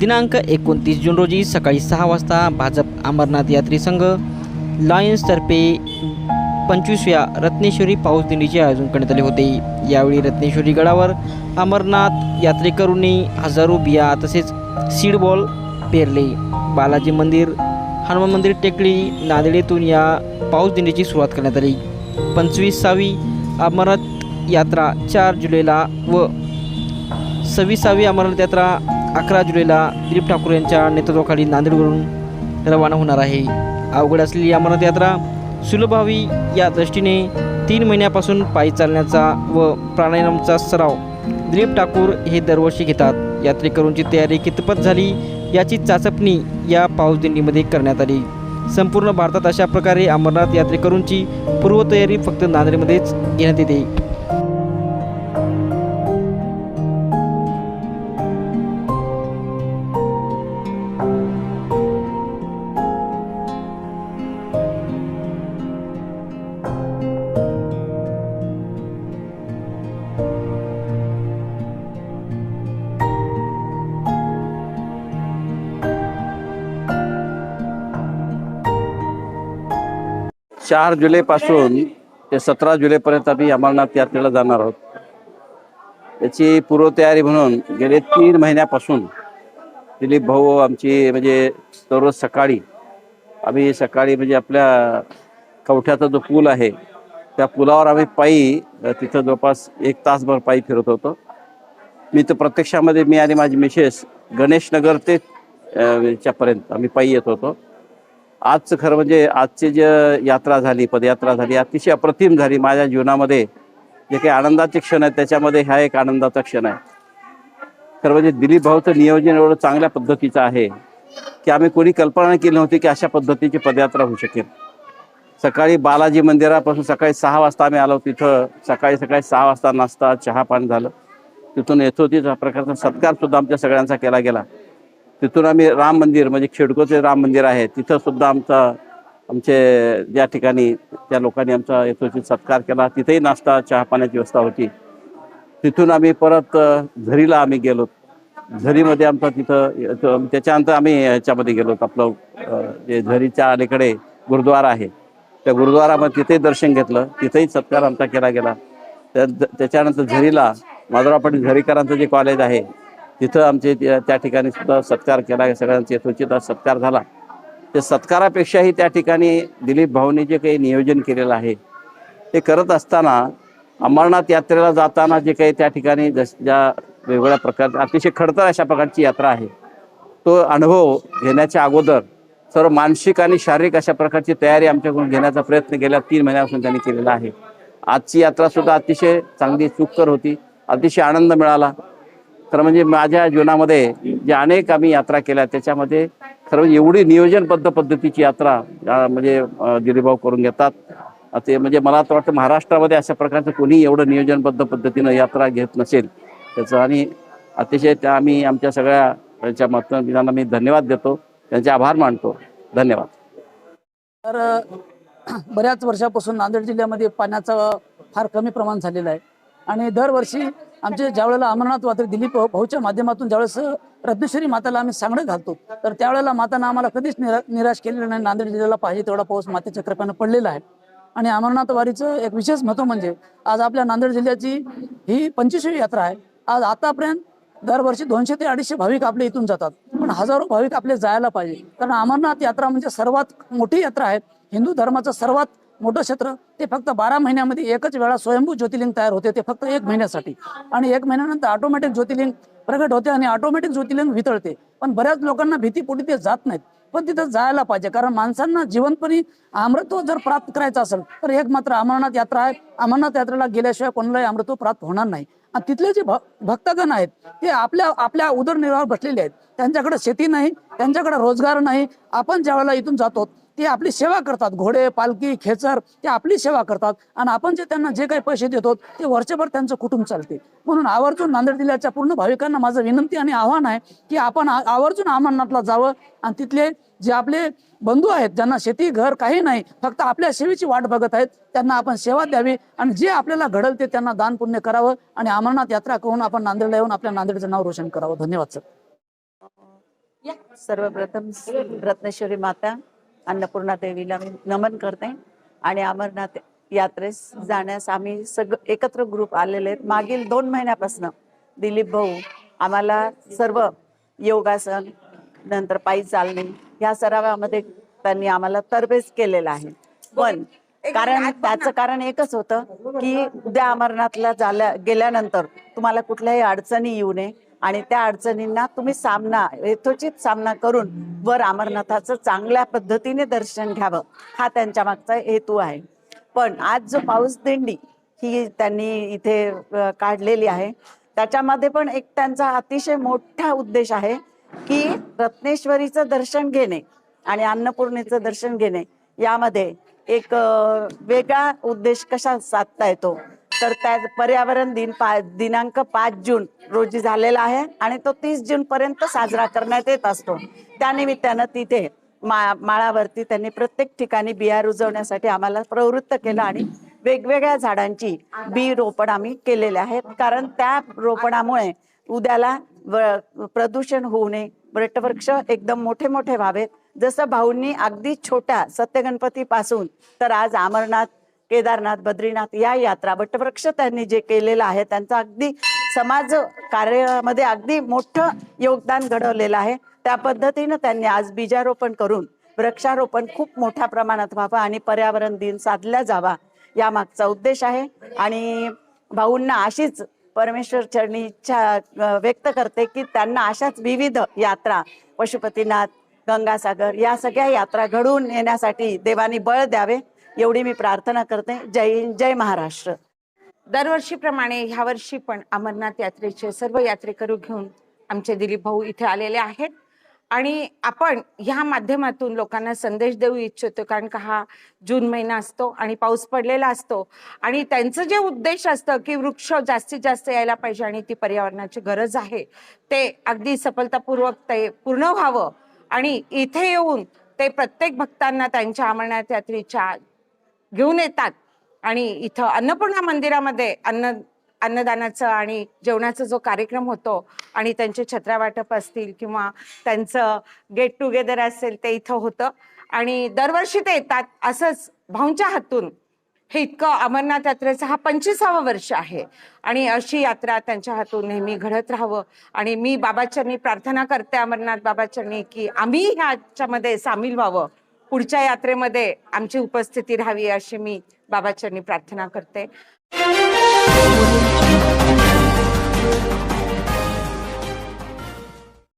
दिनांक एकोणतीस जून रोजी सकाळी सहा वाजता भाजप अमरनाथ यात्री संघ लायन्सतर्फे पंचवीसव्या रत्नेश्वरी पाऊस दिंडीचे आयोजन करण्यात आले होते. यावेळी रत्नेश्वरी गडावर अमरनाथ यात्रेकरूंनी हजारो बिया तसेच सीड बॉल पेरले. बालाजी मंदिर हनुमान मंदिर टेकडी नांदेड या पाऊस दिंडीची सुरुवात करण्यात आली. पंचवीसावी अमरनाथ यात्रा चार जुलैला व सव्वीसावी अमरनाथ यात्रा अकरा जुलैला दिलीप ठाकूर यांच्या नेतृत्वाखाली नांदेडवरून रवाना होणार आहे. अवघड असलेली अमरनाथ यात्रा सुलभ व्हावी या दृष्टीने तीन महिन्यापासून पायी चालण्याचा व प्राणायामचा सराव दिलीप ठाकूर हे दरवर्षी घेतात. यात्रेकरूंची तयारी कितपत झाली याची चाचपणी या पाऊसदिंडीमध्ये करण्यात आली. संपूर्ण भारतात अशा प्रकारे अमरनाथ यात्रेकरूंची पूर्वतयारी फक्त नांदेडमध्येच घेण्यात येते. चार जुलैपासून ते सतरा जुलैपर्यंत आम्ही अमरनाथ यात्रेला जाणार आहोत. याची पूर्वतयारी म्हणून गेले तीन महिन्यापासून दिलीप भाऊ आमची म्हणजे दररोज सकाळी आम्ही सकाळी म्हणजे आपल्या कवठ्याचा जो पूल आहे त्या पुलावर आम्ही पायी तिथं जवळपास एक तासभर पायी फिरत होतो. मी तर प्रत्यक्षामध्ये मी आणि माझी मिसेस गणेशनगर ते च्यापर्यंत आम्ही पायी येत होतो. आजचं खरं म्हणजे आजची जे यात्रा झाली पदयात्रा झाली अतिशय अप्रतिम झाली माझ्या जीवनामध्ये. जे काही आनंदाचे क्षण आहेत त्याच्यामध्ये हा एक आनंदाचा क्षण आहे. खरं म्हणजे दिलीप भाऊचं नियोजन एवढं चांगल्या पद्धतीचं आहे की आम्ही कोणी कल्पना केली नव्हती की अशा पद्धतीची पदयात्रा होऊ शकेल. सकाळी बालाजी मंदिरापासून सकाळी सहा वाजता आम्ही आलो तिथं. सकाळी सकाळी सहा वाजता नाश्ता चहा पाणी झालं. तिथून येतो तिथं प्रकारचा सत्कार सुद्धा आमच्या सगळ्यांचा केला गेला. तिथून आम्ही राम मंदिर म्हणजे खेडकोचे राम मंदिर आहे. तिथं सुद्धा आमचा आमचे ज्या ठिकाणी त्या लोकांनी आमचा यथोचित सत्कार केला. तिथेही नाश्ता चहा पाण्याची व्यवस्था होती. तिथून आम्ही परत झरीला आम्ही गेलो. झरीमध्ये आमचा तिथं त्याच्यानंतर आम्ही ह्याच्यामध्ये गेलो आपलं जे झरीच्या अलीकडे गुरुद्वारा आहे. त्या गुरुद्वारामध्ये तिथेही दर्शन घेतलं. तिथेही सत्कार आमचा केला गेला. त्याच्यानंतर झरीला माधवराव झरीकरांचं जे कॉलेज आहे तिथं आमचे त्या ठिकाणी सुद्धा सत्कार केला. सगळ्यांचा यथोचित सत्कार झाला. ते सत्कारापेक्षाही त्या ठिकाणी दिलीप भाऊने जे काही नियोजन केलेलं आहे ते करत असताना अमरनाथ यात्रेला जाताना जे काही त्या ठिकाणी जस ज्या वेगवेगळ्या प्रकारच्या अतिशय खडतर अशा प्रकारची यात्रा आहे. तो अनुभव घेण्याच्या अगोदर सर्व मानसिक आणि शारीरिक अशा प्रकारची तयारी आमच्याकडून घेण्याचा प्रयत्न गेल्या तीन महिन्यापासून त्यांनी केलेला आहे. आजची यात्रा सुद्धा अतिशय चांगली सुखकर होती. अतिशय आनंद मिळाला. खरं म्हणजे माझ्या जीवनामध्ये जे अनेक आम्ही यात्रा केल्या त्याच्यामध्ये खरं म्हणजे एवढी नियोजनबद्ध पद्धतीची यात्रा म्हणजे अं, करून घेतात. ते म्हणजे मला तर वाटतं महाराष्ट्रामध्ये अशा प्रकारचं कोणी एवढं नियोजनबद्ध पद्धतीनं यात्रा घेत नसेल. त्याचं आणि अतिशय त्या आम्ही आमच्या सगळ्या त्यांच्या मतदारांना मी धन्यवाद देतो. त्यांचे आभार मानतो. धन्यवाद. तर बऱ्याच वर्षापासून नांदेड जिल्ह्यामध्ये पाण्याचं फार कमी प्रमाण झालेलं आहे. आणि दरवर्षी आमचे ज्यावेळेला अमरनाथ वात्री दिलीप भाऊच्या माध्यमातून ज्यावेळेस रत्नेश्वरी माताला आम्ही सांगणं घालतो तर त्यावेळेला मातानं आम्हाला कधीच निरा निराश केलेलं नाही. नांदेड जिल्ह्याला पाहिजे तेवढा पाऊस मातेच्या कृपेनं पडलेला आहे. आणि अमरनाथ वारीचं एक विशेष महत्त्व म्हणजे आज आपल्या नांदेड जिल्ह्याची ही पंचवीसवी यात्रा आहे. आज आतापर्यंत दरवर्षी दोनशे ते अडीचशे भाविक आपले इथून जातात. पण हजारो भाविक आपले जायला पाहिजे. कारण अमरनाथ यात्रा म्हणजे सर्वात मोठी यात्रा आहे. हिंदू धर्माचं सर्वात मोठं क्षेत्र ते फक्त बारा महिन्यामध्ये एकच वेळा स्वयंभू ज्योतिर्लिंग तयार होते ते फक्त एक महिन्यासाठी. आणि एक महिन्यानंतर ऑटोमॅटिक ज्योतिर्लिंग प्रगट होते आणि ऑटोमॅटिक ज्योतिर्लिंग वितळते. पण बऱ्याच लोकांना भीतीपोटी ते जात नाहीत. पण तिथं जायला पाहिजे कारण माणसांना जीवनपणी अमृत्व जर प्राप्त करायचं असेल तर एक मात्र अमरनाथ यात्रा आहे. अमरनाथ यात्रेला गेल्याशिवाय कोणालाही अमृत्व प्राप्त होणार नाही. आणि तिथले जे भ- भक्तगण आहेत ते आपल्या आपल्या उदरनिर्वाहावर बसलेले आहेत. त्यांच्याकडे शेती नाही त्यांच्याकडे रोजगार नाही. आपण ज्या वेळेला इथून जातो ते आपली सेवा करतात. घोडे पालखी खेचर ते आपली सेवा करतात. आणि आपण जे त्यांना जे काही पैसे देतो ते वर्षभर त्यांचं कुटुंब चालते. म्हणून आवर्जून नांदेड जिल्ह्याच्या पूर्ण भाविकांना माझं विनंती आणि आव्हान आहे की आपण आवर्जून अमरनाथला जावं आणि तिथले जे आपले बंधू आहेत ज्यांना शेती घर काही नाही फक्त आपल्या सेवेची वाट बघत आहेत त्यांना आपण सेवा द्यावी आणि जे आपल्याला घडल ते त्यांना दान पुण्य करावं आणि अमरनाथ यात्रा करून आपण नांदेडला येऊन आपल्या नांदेडचं नाव रोशन करावं. धन्यवाद सर. सर्वप्रथम रत्नेश्वरी माता अन्नपूर्णा देवीला मी नमन करते आणि अमरनाथ यात्रेस जाण्यास आम्ही सग एकत्र ग्रुप आलेले आहेत. मागील दोन महिन्यापासून दिलीप भाऊ आम्हाला सर्व योगासन नंतर पायी चालणे या सरावामध्ये त्यांनी आम्हाला तरबेज केलेला आहे. पण कारण त्याचं कारण एकच होतं की उद्या अमरनाथला झाल्या गेल्यानंतर तुम्हाला कुठल्याही अडचणी येऊ नये. आणि त्या अडचणींना तुम्ही सामना यथोचित सामना करून वर अमरनाथाचं चांगल्या पद्धतीने दर्शन घ्यावं. हा त्यांच्या मागचा हेतू आहे. पण आज जो पाऊस दिंडी ही त्यांनी इथे काढलेली आहे त्याच्यामध्ये पण एक त्यांचा अतिशय मोठा उद्देश आहे की रत्नेश्वरीचं दर्शन घेणे आणि अन्नपूर्णेचं दर्शन घेणे यामध्ये एक वेगळा उद्देश कशा साधता येतो? तर त्या पर्यावरण दिन पा दिनांक पाच जून रोजी झालेला आहे आणि तो तीस जून पर्यंत साजरा करण्यात येत असतो. त्यानिमित्तानं तिथे मा माळावरती त्यांनी प्रत्येक ठिकाणी बिया रुजवण्यासाठी आम्हाला प्रवृत्त केलं आणि वेगवेगळ्या झाडांची बी रोपण आम्ही केलेले आहेत. कारण त्या रोपणामुळे उद्याला प्रदूषण होऊ नये. वटवृक्ष एकदम मोठे मोठे व्हावेत. जसं भाऊंनी अगदी छोट्या सत्यगणपती पासून तर आज अमरनाथ केदारनाथ बद्रीनाथ या यात्रा वटवृक्ष त्यांनी जे केलेलं आहे त्यांचं अगदी समाज कार्यामध्ये अगदी मोठं योगदान घडवलेलं आहे. त्या पद्धतीनं त्यांनी आज बीजारोपण करून वृक्षारोपण खूप मोठ्या प्रमाणात व्हावं आणि पर्यावरण दिन साधला जावा या मागचा उद्देश आहे. आणि भाऊंना अशीच परमेश्वर चरणी इच्छा व्यक्त करते की त्यांना अशाच विविध यात्रा पशुपतीनाथ गंगासागर या सगळ्या यात्रा घडवून येण्यासाठी देवानी बळ द्यावे. एवढी मी प्रार्थना करते. जय हिंद जय महाराष्ट्र. दरवर्षीप्रमाणे ह्या वर्षी पण अमरनाथ यात्रेचे सर्व यात्रेकरू घेऊन आमचे दिलीप भाऊ इथे आलेले आहेत. आणि आपण ह्या माध्यमातून लोकांना संदेश देऊ इच्छितो कारण का हा जून महिना असतो आणि पाऊस पडलेला असतो. आणि त्यांचं जे उद्देश असतं की वृक्ष जास्तीत जास्त यायला पाहिजे आणि ती पर्यावरणाची गरज आहे ते अगदी सफलतापूर्वक ते पूर्ण व्हावं. आणि इथे येऊन ते प्रत्येक भक्तांना त्यांच्या अमरनाथ यात्रेच्या घेऊन येतात. आणि इथं अन्नपूर्णा मंदिरामध्ये अन्न अन्नदानाचं आणि जेवणाचा जो कार्यक्रम होतो आणि त्यांचे छत्र्या वाटप असतील किंवा त्यांचं गेट टुगेदर असेल ते इथं होतं. आणि दरवर्षी ते येतात असंच भाऊंच्या हातून. हे इतकं अमरनाथ यात्रेचं हा पंचवीसावं वर्ष आहे. आणि अशी यात्रा त्यांच्या हातून नेहमी घडत राहावं. आणि मी बाबाचरणी प्रार्थना करते अमरनाथ बाबाचरणी की आम्ही ह्याच्यामध्ये सामील व्हावं. पुढच्या यात्रेमध्ये आमची उपस्थिती राहावी अशी मी बाबाचरणी प्रार्थना करते.